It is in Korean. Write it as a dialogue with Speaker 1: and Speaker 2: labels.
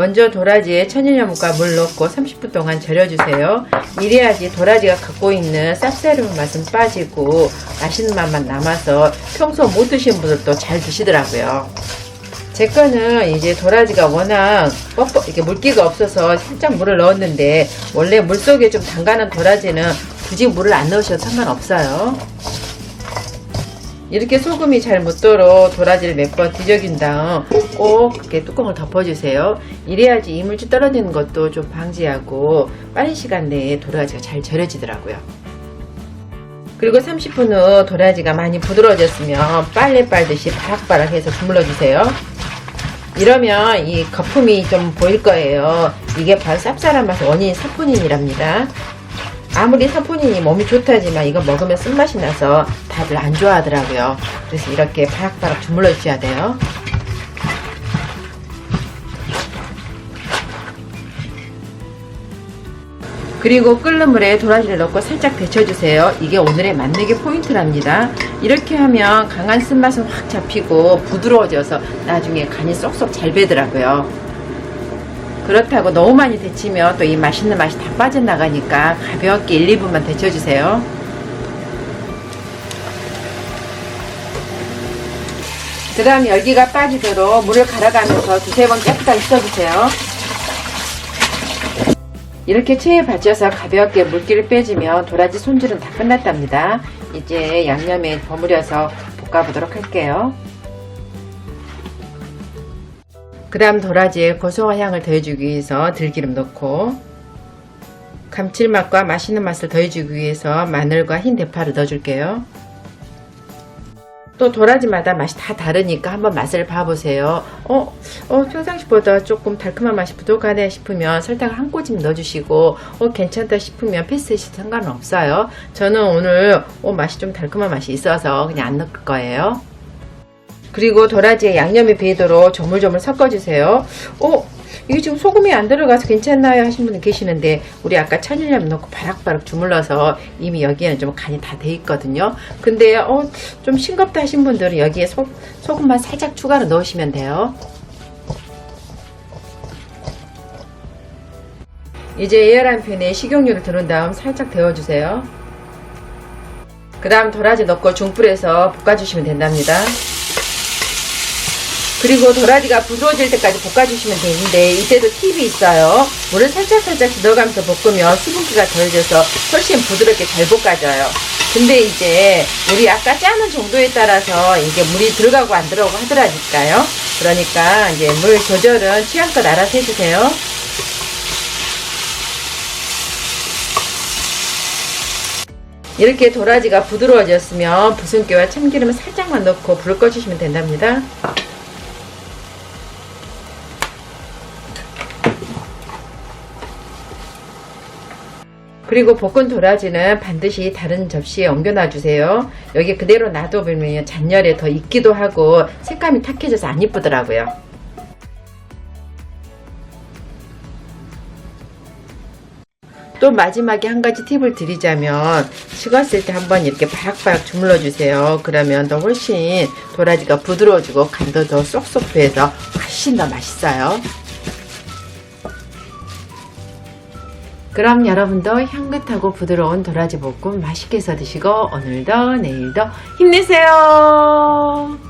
Speaker 1: 먼저 도라지에 천일염과 물 넣고 30분 동안 절여주세요. 이래야지 도라지가 갖고 있는 쌉싸름 맛은 빠지고 맛있는 맛만 남아서 평소 못 드신 분들도 잘 드시더라고요. 제 거는 이제 도라지가 워낙 뻑뻑 이게 물기가 없어서 살짝 물을 넣었는데 원래 물 속에 좀 담가는 도라지는 굳이 물을 안 넣으셔도 상관없어요. 이렇게 소금이 잘 묻도록 도라지를 몇 번 뒤적인 다음 꼭 이렇게 뚜껑을 덮어주세요. 이래야지 이물질 떨어지는 것도 좀 방지하고 빠른 시간 내에 도라지가 잘 절여지더라고요. 그리고 30분 후 도라지가 많이 부드러워졌으면 빨래 빨듯이 바락바락 해서 주물러 주세요. 이러면 이 거품이 좀 보일 거예요. 이게 바로 쌉쌀한 맛의 원인 사포닌이랍니다. 아무리 사포닌이 몸이 좋다지만 이거 먹으면 쓴맛이 나서 다들 안 좋아하더라고요. 그래서 이렇게 바락바락 주물러 주셔야 돼요. 그리고 끓는 물에 도라지를 넣고 살짝 데쳐주세요. 이게 오늘의 만들기 포인트랍니다. 이렇게 하면 강한 쓴맛은 확 잡히고 부드러워져서 나중에 간이 쏙쏙 잘 배더라고요. 그렇다고 너무 많이 데치면 또 이 맛있는 맛이 다 빠져나가니까 가볍게 1, 2분만 데쳐주세요. 그 다음 열기가 빠지도록 물을 갈아가면서 두세 번 깨끗하게 씻어주세요. 이렇게 체에 받쳐서 가볍게 물기를 빼주면 도라지 손질은 다 끝났답니다. 이제 양념에 버무려서 볶아보도록 할게요. 그 다음 도라지에 고소한 향을 더해주기 위해서 들기름 넣고 감칠맛과 맛있는 맛을 더해주기 위해서 마늘과 흰 대파를 넣어줄게요. 또 도라지마다 맛이 다 다르니까 한번 맛을 봐보세요. 어, 어, 평상시보다 조금 달콤한 맛이 부족하네 싶으면 설탕을 한 꼬집 넣어주시고, 어, 괜찮다 싶으면 패스해도 상관은 없어요. 저는 오늘, 어, 맛이 좀 달콤한 맛이 있어서 그냥 안 넣을 거예요. 그리고 도라지에 양념이 배도록 조물조물 섞어주세요. 어, 이게 지금 소금이 안 들어가서 괜찮나요? 하신 분이 계시는데, 우리 아까 천일염 넣고 바락바락 주물러서 이미 여기에는 좀 간이 다 돼 있거든요. 근데, 어, 좀 싱겁다 하신 분들은 여기에 소, 소금만 살짝 추가로 넣으시면 돼요. 이제 에어란 팬에 식용유를 두른 다음 살짝 데워주세요. 그 다음 도라지 넣고 중불에서 볶아주시면 된답니다. 그리고 도라지가 부드러워질 때까지 볶아주시면 되는데 이때도 팁이 있어요. 물을 살짝살짝 넣어가면서 볶으면 수분기가 덜져서 훨씬 부드럽게 잘 볶아져요. 근데 이제 우리 아까 짜는 정도에 따라서 이게 물이 들어가고 안 들어가고 하더라니까요. 그러니까 이제 물 조절은 취향껏 알아서 해주세요. 이렇게 도라지가 부드러워졌으면 부순기와 참기름을 살짝만 넣고 불을 꺼주시면 된답니다. 그리고 볶은 도라지는 반드시 다른 접시에 옮겨놔 주세요. 여기 그대로 놔두면 잔열에 더 익기도 하고 색감이 탁해져서 안 이쁘더라고요. 또 마지막에 한 가지 팁을 드리자면 식었을 때 한번 이렇게 바락바락 주물러 주세요. 그러면 더 훨씬 도라지가 부드러워지고 간도 더 쏙쏙 배서 훨씬 더 맛있어요. 그럼 여러분도 향긋하고 부드러운 도라지 볶음 맛있게 해서 드시고 오늘도 내일도 힘내세요.